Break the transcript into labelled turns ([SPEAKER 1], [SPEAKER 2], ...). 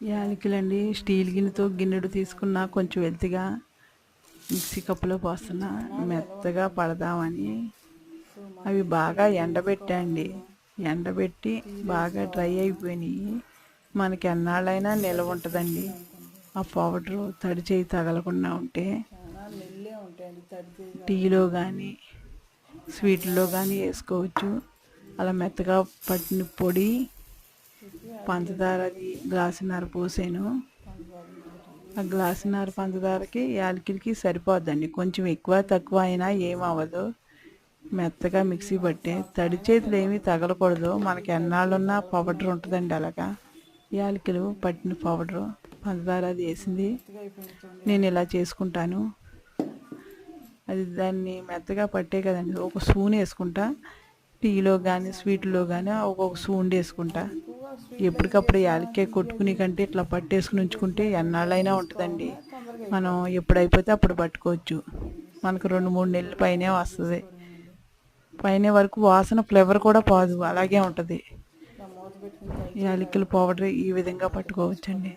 [SPEAKER 1] యాలకులండి steel గిన్నెతో గిన్నెడు తీసుకున్న కొంచెం వెల్తిగా mixie కప్పులో పోస్తున్నా మెత్తగా పడదామని. అవి బాగా ఎండబెట్టండి ఎండబెట్టి బాగా డ్రై అయిపోయినాయి. మనకి ఎన్నాళ్ళైనా నిల్వ ఉంటుందండి. ఆ పౌడరు తడి చేయి తగలకుండా ఉంటే టీలో కానీ స్వీట్లో కానీ వేసుకోవచ్చు. అలా మెత్తగా పట్టిన పొడి పంచదారది గ్లాసున్నర పోసాను. ఆ గ్లాసున్నర పంచదారకి యాలకిలకి సరిపోద్దండి. కొంచెం ఎక్కువ తక్కువ అయినా ఏం అవ్వదు. మెత్తగా మిక్సీ పట్టే తడి చేతులు ఏమీ తగలకూడదు. మనకి ఎన్నాళ్ళున్నా పౌడర్ ఉంటుందండి అలాగా. యాలకులు పట్టిన పౌడరు పంచదార అది వేసింది. నేను ఇలా చేసుకుంటాను. అది దాన్ని మెత్తగా పట్టే కదండి. ఒక స్పూన్ వేసుకుంటా. టీలో కానీ స్వీట్లో కానీ ఒక్కొక్క స్పూన్ వేసుకుంటా. ఎప్పటికప్పుడు యాలక్కాయ కొట్టుకుని కంటే ఇట్లా పట్టేసుకుని ఉంచుకుంటే ఎన్నాళ్ళైనా ఉంటుందండి. మనం ఎప్పుడైపోతే అప్పుడు పట్టుకోవచ్చు. మనకు రెండు మూడు నెలల పైనే వస్తుంది. పైన వరకు వాసన ఫ్లేవర్ కూడా పాదు అలాగే ఉంటుంది. యాలకుల పౌడర్ ఈ విధంగా పట్టుకోవచ్చండి.